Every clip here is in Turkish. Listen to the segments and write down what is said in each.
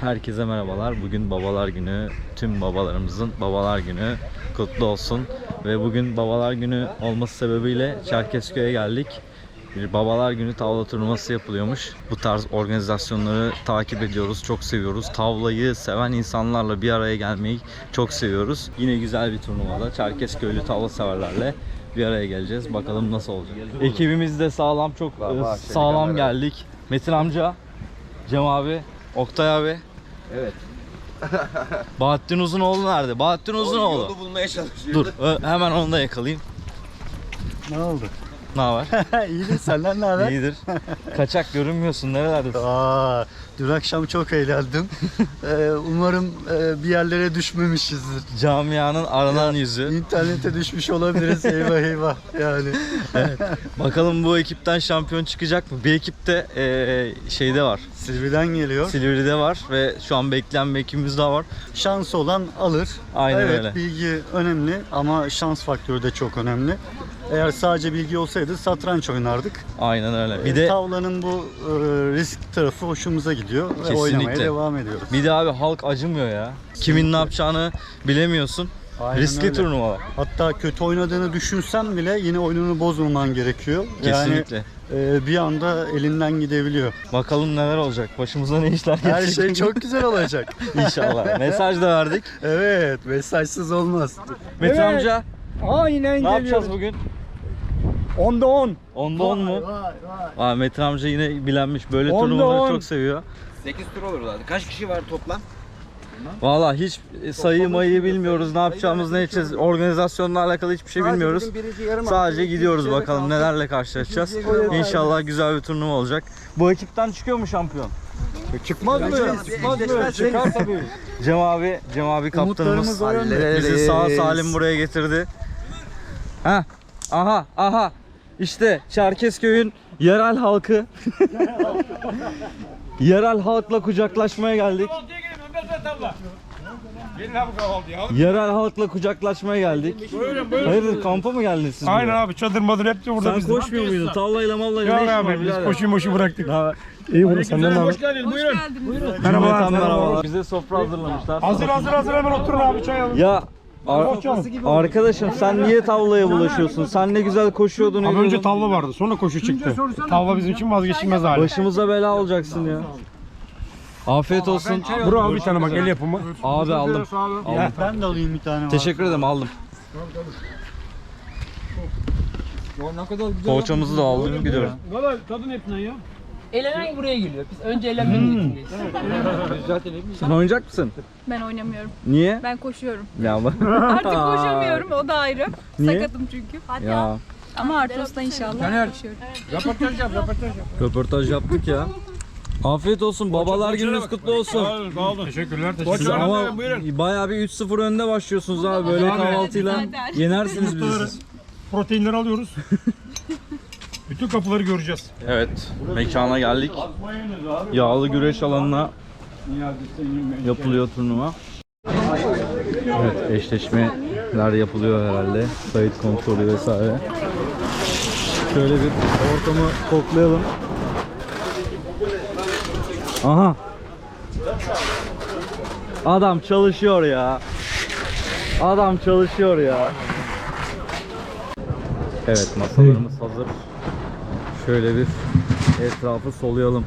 Herkese merhabalar. Bugün babalar günü. Tüm babalarımızın babalar günü kutlu olsun. Ve bugün babalar günü olması sebebiyle Çerkezköy'e geldik. Bir babalar günü tavla turnuvası yapılıyormuş. Bu tarz organizasyonları takip ediyoruz, çok seviyoruz. Tavlayı seven insanlarla bir araya gelmeyi çok seviyoruz. Yine güzel bir turnuvada Çerkezköylü tavla severlerle bir araya geleceğiz. Bakalım nasıl olacak. Ekibimiz de sağlam, çok sağlam geldik. Metin amca, Cem abi, Oktay abi. Evet. Bahattin Uzunoğlu nerede? Bahattin Uzunoğlu. Yolu bulmaya çalışıyor. Dur ö- hemen onu da yakalayayım. Ne oldu? Ne haber? İyidir senden ne haber? İyidir. Kaçak görünmüyorsun. Nerelerdesin? Aa, dün akşam çok eğlendim. Ee, umarım e, bir yerlere düşmemişizdir. Camianın aranan yüzü. İnternete düşmüş olabiliriz eyvah eyvah yani. Bakalım bu ekipten şampiyon çıkacak mı? Bir ekip de eee, şeyde var. Silivri'den geliyor. Silivri'de var ve şu an bekleyen bir ekibimiz daha var. Şans olan alır. Aynen evet öyle. bilgi önemli ama şans faktörü de çok önemli. Eğer sadece bilgi olsaydı satranç oynardık. Aynen öyle. Bir Ee, de Tavlanın bu e, risk tarafı hoşumuza gidiyor Kesinlikle. ve oynamaya devam ediyoruz. bir de abi halk acımıyor ya. Kimin ne yapacağını bilemiyorsun. Aynen Riskli öyle. turnuvalar. Hatta kötü oynadığını düşünsen bile yine oyununu bozmaman gerekiyor. Kesinlikle. Yani e, bir anda elinden gidebiliyor. Bakalım neler olacak. Başımıza ne işler gelecek. Her şey çok güzel olacak. İnşallah. Mesaj da verdik. evet, mesajsız olmaz. Metin Evet. amca Aynen ne yapacağız geliyoruz. bugün? Onda 10. Onda 10 mu? Vay, vay. Aa, Metin amca yine bilenmiş. Böyle Onda turnuvaları on. çok seviyor. 8 tur olur zaten. Kaç kişi var toplam? Valla hiç sayı mayı bilmiyoruz. Ne yapacağımız ne edeceğiz. Organizasyonla alakalı hiçbir şey bilmiyoruz. Sadece gidiyoruz bakalım nelerle karşılaşacağız. İnşallah güzel bir turnuva olacak. Bu ekipten çıkıyor mu şampiyon? Çıkmaz mı? Çıkmaz mı? Çıkar tabii. Cem abi, Cem abi kaptanımız bizi sağ salim buraya getirdi. Ha, aha, aha. İşte Çerkezköy'ün yerel halkı. yerel halkla kucaklaşmaya geldik. Yerel halkla kucaklaşmaya geldik. Buyurun buyurun. Hayırdır kampa mı geldiniz siz Aynen buraya? abi çadır madır hepsi burada Sen bizde. koşmuyor muydun? Tavlayla mavlayla ne Yok işin var abi biz birader? koşuyu moşu bıraktık. Haber? İyi bunu senden ne haber? Hoş geldiniz buyurun. Merhabalar. merhabalar. Bize sofra hazırlamışlar. Hazır hazır hazır hemen oturun abi çay alın. Ya ar- arkadaşım sen niye tavlaya bulaşıyorsun? Sen ne güzel koşuyordun. Abi önce tavla vardı sonra koşu çıktı. Tavla bizim için vazgeçilmez hali. Başımıza bela olacaksın ya. Afiyet olsun. Bro abi bir tane bak el yapımı. Abi aldım. aldım. Ben de alayım bir tane. Teşekkür ederim aldım. Poğaçamızı da aldık gidiyoruz. Valla tadın hepsinden ya. Elenen buraya geliyor. Biz önce eğlenmenin niyetindeyiz. Sen oynayacak mısın? Ben oynamıyorum. Niye? Ben koşuyorum. Ya bak. Artık koşamıyorum. O da ayrı. Niye? Sakatım çünkü. Ya Ama Artros'ta inşallah koşuyorum. Röportaj yap röportaj yap. röportaj yaptık ya. Afiyet olsun. Babalar gününüz kutlu olsun. Sağ olun. Teşekkürler. Siz Teşekkürler. ama bayağı bir 3-0 önde başlıyorsunuz abi. Böyle kahvaltıyla yenersiniz bizi siz. Proteinleri alıyoruz. Bütün kapıları göreceğiz. Evet, mekana geldik. Yağlı güreş alanına yapılıyor turnuva. Evet, eşleşmeler yapılıyor herhalde. Kayıt kontrolü vesaire. Şöyle bir ortamı koklayalım. Aha. Adam çalışıyor ya. Adam çalışıyor ya. Evet, masalarımız hazır. Şöyle bir etrafı soluyalım.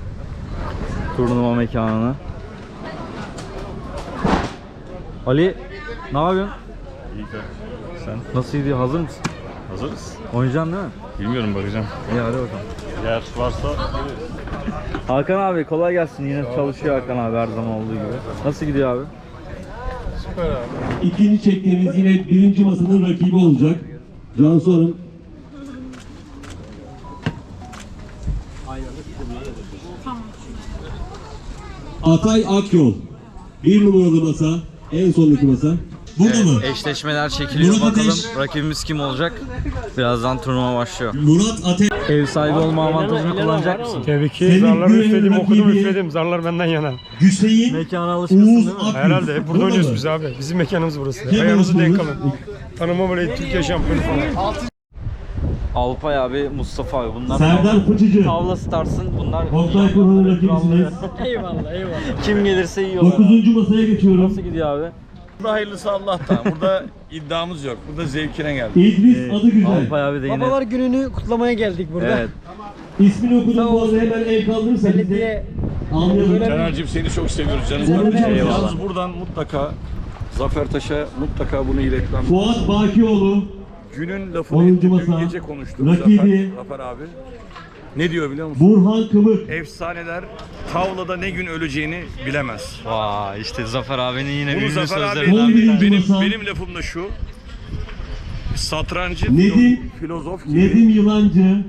Turnuva mekanını. Ali, ne yapıyorsun? İyi ki. Sen Nasıl gidiyor? Hazır mısın? hazırız. Oynayacaksın değil mi? Bilmiyorum bakacağım. İyi hadi bakalım. Eğer varsa Hakan abi kolay gelsin. Yine çalışıyor Hakan abi her zaman olduğu gibi. Nasıl gidiyor abi? İkinci çektiğimiz yine birinci masanın rakibi olacak. Cansu Hanım. Atay Akyol. Bir numaralı masa. En sondaki masa. Burada mı? Eşleşmeler çekiliyor. Murat Bakalım Ateş. rakibimiz kim olacak? Birazdan turnuva başlıyor. Murat Ateş. Ev sahibi olma avantajını kullanacak mısın? Tabii ki Senin zarları üfledim okudum üfledim. Zarlar benden yana. Hüseyin Mekana alışkısın Uğuz değil mi? Akgül. Herhalde hep burada Burada oynuyoruz mı? biz abi. Bizim mekanımız burası. Hemen Ayağınızı denk alın. Tanıma böyle Türkiye şampiyonu falan. Alpay abi, Mustafa abi bunlar Serdar Fıçıcı. tavla starsın. Bunlar Oktay Kurhan'ın rakibisiniz. Eyvallah eyvallah. Kim gelirse yiyorlar. 9. masaya geçiyorum. Nasıl gidiyor abi? Burada hayırlısı Allah'tan. Burada iddiamız yok. Burada zevkine geldik. İdris adı güzel. Alpay abi de yine. Babalar gününü kutlamaya geldik burada. Evet. İsmini okudum bu arada hemen el kaldırırsa biz de Belediye anlayalım. Caner'cim seni çok seviyoruz canım. Eyvallah. Yalnız buradan mutlaka Zafer Taş'a mutlaka bunu iletmem. Fuat Bakioğlu. Günün lafını etti, dün gece konuştuk Rakibi. Zafer, Zafer abi. Ne diyor biliyor musun? Burhan Kımık. Efsaneler tavlada ne gün öleceğini bilemez. Vay işte Zafer abinin yine Bunu ünlü Zafer abi sözlerinden bir birinci tanesi. benim, masa. benim lafım da şu. Satrancı Nedim- filo- filozof gibi Nedim Yılancı.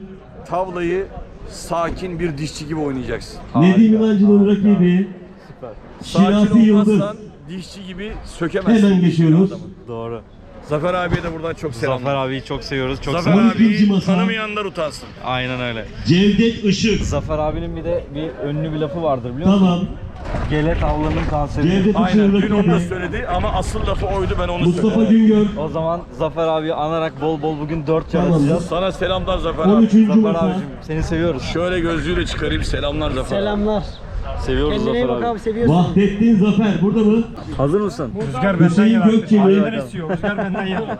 tavlayı sakin bir dişçi gibi oynayacaksın. Nedim Yılancı'nın rakibi. Sakin Yıldız. olmazsan dişçi gibi sökemezsin. Hemen geçiyoruz. adamı. Doğru. Zafer abiye de buradan çok selamlar. Zafer abiyi çok seviyoruz. Çok Zafer ikinci abiyi tanımayanlar utansın. Aynen öyle. Cevdet Işık. Zafer abinin bir de bir ünlü bir lafı vardır biliyor musun? Tamam. Gele tavlanın kanseri. Cevdet Aynen dün onu da söyledi ama asıl lafı oydu ben onu Mustafa söyledim. Güngör. O zaman Zafer abi anarak bol bol bugün 4 Tamam. Sana selamlar Zafer abi. 13. Zafer abicim seni seviyoruz. Şöyle gözlüğüyle çıkarayım selamlar Zafer abi. Seviyoruz Kendine iyi Zafer bak abi. abi seviyorsun. Vahdettin Zafer. Burada mı? Hazır mısın? Rüzgar benden Hüseyin yana. Aynen istiyor. Rüzgar benden yana.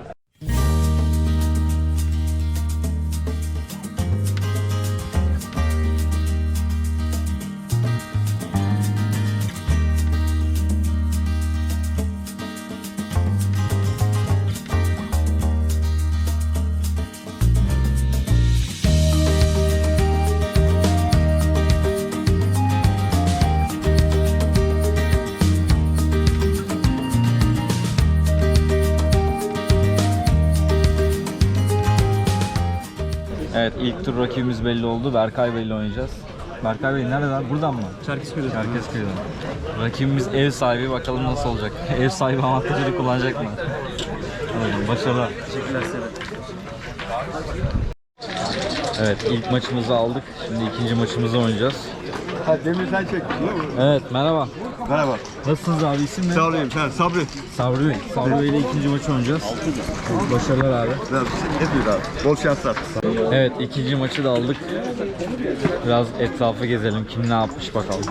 İlk tur rakibimiz belli oldu. Berkay Bey'le oynayacağız. Berkay Bey nereden? Buradan mı? Çerkezköy'den. Çerkezköy'den. Rakibimiz ev sahibi. Bakalım nasıl olacak. ev sahibi avantajını kullanacak mı? Başarılar. Evet ilk maçımızı aldık. Şimdi ikinci maçımızı oynayacağız. Demir sen çek. Evet merhaba. Merhaba. Nasılsınız abi isim ne? Sağ olayım sen Sabri. Sabri Bey. Sabri Bey ile ikinci maçı oynayacağız. Başarılar abi. Ne diyor abi? Bol şanslar. Evet ikinci maçı da aldık. Biraz etrafı gezelim. Kim ne yapmış bakalım.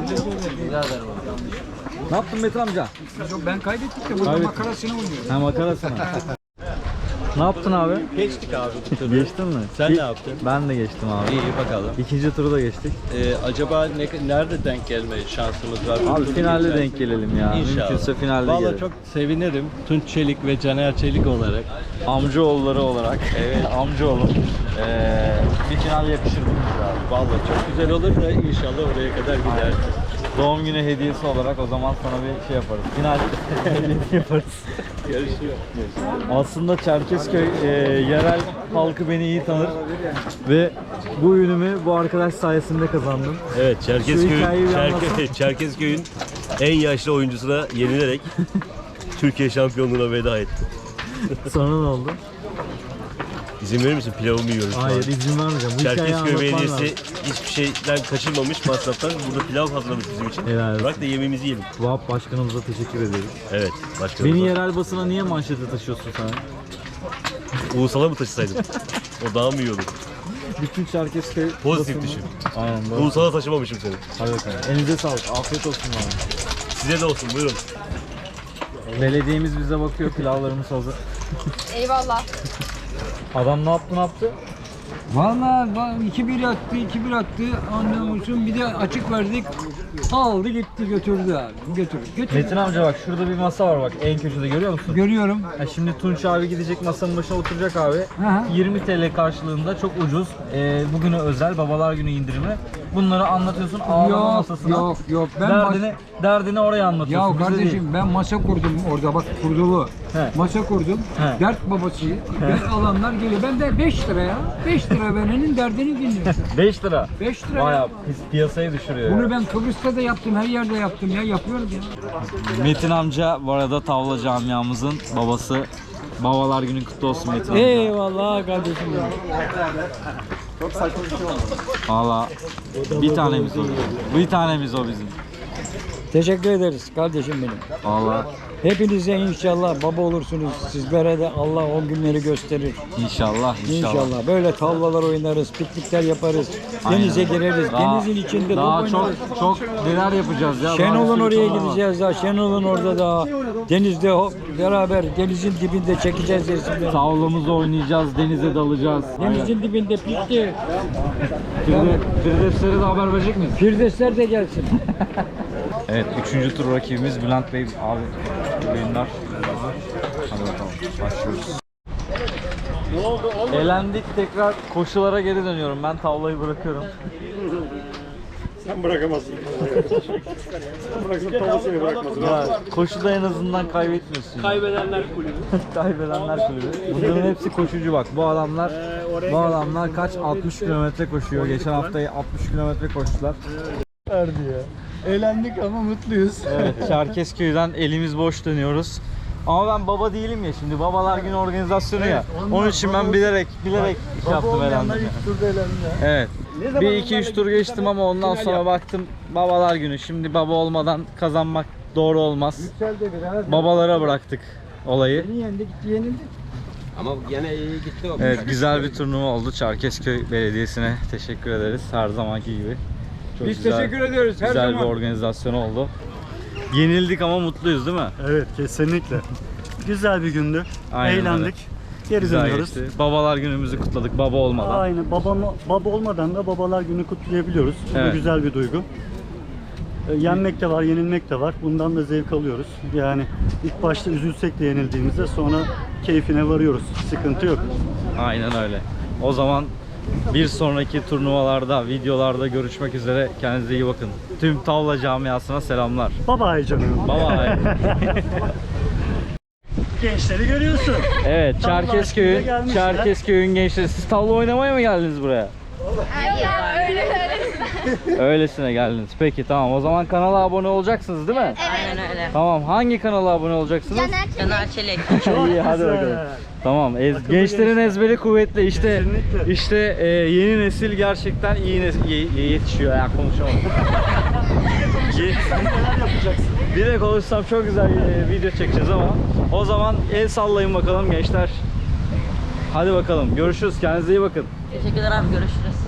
Ne yaptın Metin amca? Yok ben kaybettik de burada Kaybettin. makarasını oynuyorum. Ha makara sana. Ne yaptın abi? Geçtik abi. Geçtin mi? Sen ne yaptın? Ben de geçtim abi. İyi bakalım. İkinci turu da geçtik. Ee, acaba ne, nerede denk gelme şansımız var? Abi finalde denk gelelim ya. İnşallah. Mümkünse finalde Vallahi gelelim. çok sevinirim. Tunç Çelik ve Caner Çelik olarak. Amcaoğulları olarak. Evet. Amcaoğlu. Ee, bir final yakışır değil mi abi? Vallahi çok güzel olur da inşallah oraya kadar gider. Doğum günü hediyesi olarak o zaman sana bir şey yaparız. Final hediyesi yaparız. Yarışıyor. Aslında Çerkezköy e, yerel halkı beni iyi tanır ve bu ünümü bu arkadaş sayesinde kazandım. Evet, Şu Çerkezköy, hikayeyi bir Çerke- anlatsana. Çerkezköy'ün en yaşlı oyuncusuna yenilerek Türkiye şampiyonluğuna veda etti. Sonra ne oldu? İzin verir misin? Pilavımı yiyoruz şu an. Hayır izin vermeyeceğim. Bu hikayeyi Çerkezköy anlatman Belediyesi hiçbir şeyden kaçırmamış masraftan burada pilav hazırlamış bizim için. Helal olsun. Bırak da yemeğimizi yiyelim. Vahap başkanımıza teşekkür ederiz. Evet, başkanım. Beni yerel basına niye manşete taşıyorsun sen? Ulusala mı taşısaydım? o daha mı iyi olur? Bütün Çerkezköy Pozitif basını- düşün. Aynen doğru. Ulusala taşımamışım seni. Hadi bakalım. Elinize sağlık. Afiyet olsun bana. Size de olsun, buyurun. Belediyemiz bize bakıyor. Pilavlarımız hazır. Eyvallah. Adam ne yaptı ne yaptı? Valla 2-1 attı, 2-1 attı. Anlıyormuşsun. Bir de açık verdik. Aldı gitti götürdü abi. Götürdü. götürdü. Metin amca bak şurada bir masa var bak en köşede görüyor musun? Görüyorum. Ha, şimdi Tunç abi gidecek masanın başına oturacak abi. Aha. 20 TL karşılığında çok ucuz. Ee, bugüne özel babalar günü indirimi. Bunları anlatıyorsun ağlama Yok, masasına. yok, yok. Ben derdini, derdini oraya anlatıyorsun. Ya bize değil. kardeşim ben masa kurdum orada bak kurdulu. He. Masa kurdum. He. Dert babasıyım. Dert alanlar geliyor. Ben de 5 lira ya. 5 lira verenin derdini dinliyorum. 5 lira. 5 lira Bayağı ya. pis- piyasayı düşürüyor. ya. Bunu ben Kıbrıs'ta da yaptım, her yerde yaptım ya. Yapıyorum ya. Metin amca bu arada tavla camiamızın babası. Babalar günün kutlu olsun Metin amca. Eyvallah kardeşim benim. Valla bir tanemiz o. Bir tanemiz o bizim. Teşekkür ederiz kardeşim benim. Valla Hepinize inşallah baba olursunuz. Sizlere de Allah o günleri gösterir. İnşallah, inşallah. İnşallah. Böyle tavlalar oynarız, piknikler yaparız. Denize gireriz. Daha- Denizin içinde Daha top çok oynarız. çok neler yapacağız ya. Şenol'un oraya gideceğiz daha. Şenol'un orada da denizde hop, beraber denizin dibinde çekeceğiz resimleri. Tavlamızı oynayacağız, denize dalacağız. Denizin dibinde piknik. Firde, Firdevslere de haber verecek miyiz? Firdevsler de gelsin. Evet, üçüncü tur rakibimiz Bülent Bey. Abi, oyunlar. Hadi bakalım, başlıyoruz. Elendik tekrar koşulara geri dönüyorum. Ben tavlayı bırakıyorum. Sen bırakamazsın. Sen bıraksan tavla seni bırakmasın. Ya, koşuda en azından kaybetmiyorsun. Kaybedenler kulübü. Kaybedenler kulübü. Bunların hepsi koşucu bak. Bu adamlar bu adamlar kaç 60 kilometre koşuyor. Geçen hafta 60 kilometre koştular. Verdi ya. Eğlendik ama mutluyuz. Evet, Çerkezköy'den elimiz boş dönüyoruz. Ama ben baba değilim ya şimdi. Babalar günü organizasyonu ya. Onun için ben bilerek bilerek şey yaptım elendim. ya. ilk turda elendi ya. Evet. Bir iki üç tur geçtim ama ondan sonra baktım babalar günü. Şimdi baba olmadan kazanmak doğru olmaz. Yüksel de birader. Babalara bıraktık olayı. Yendi gitti yenildi. Ama gene iyi gitti o. Evet güzel bir turnuva oldu. Çerkezköy Belediyesi'ne teşekkür ederiz her zamanki gibi. Çok Biz güzel, teşekkür ediyoruz her güzel zaman. bir organizasyon oldu. Yenildik ama mutluyuz değil mi? Evet kesinlikle. Güzel bir gündü. Aynen Eğlendik. Geri Güzel dönüyoruz. geçti. Babalar günümüzü kutladık baba olmadan. Aynen. Babama, baba olmadan da babalar günü kutlayabiliyoruz. Bu Evet. güzel bir duygu. E, Yenmek de var, yenilmek de var. Bundan da zevk alıyoruz. Yani ilk başta üzülsek de yenildiğimizde sonra keyfine varıyoruz. Sıkıntı yok. Aynen öyle. O zaman bir sonraki turnuvalarda, videolarda görüşmek üzere. Kendinize iyi bakın. Tüm tavla camiasına selamlar. Baba canım. Baba. Gençleri görüyorsun. evet, Çerkezköy'ün. Çerkezköy'ün gençleri. Siz tavla oynamaya mı geldiniz buraya? Öylesine geldiniz. Peki tamam. O zaman kanala abone olacaksınız değil mi? Aynen öyle. Tamam. Hangi kanala abone olacaksınız? Caner Çelik. İyi hadi bakalım. Tamam. ez- gençlerin gençler. ezberi kuvvetli. İşte Kesinlikle. işte e, yeni nesil gerçekten iyi nes- ye- ye- yetişiyor. Ya konuşamadım. Ye- bir de konuşsam çok güzel e, video çekeceğiz ama o zaman el sallayın bakalım gençler. Hadi bakalım. Görüşürüz. Kendinize iyi bakın. Teşekkürler abi görüşürüz.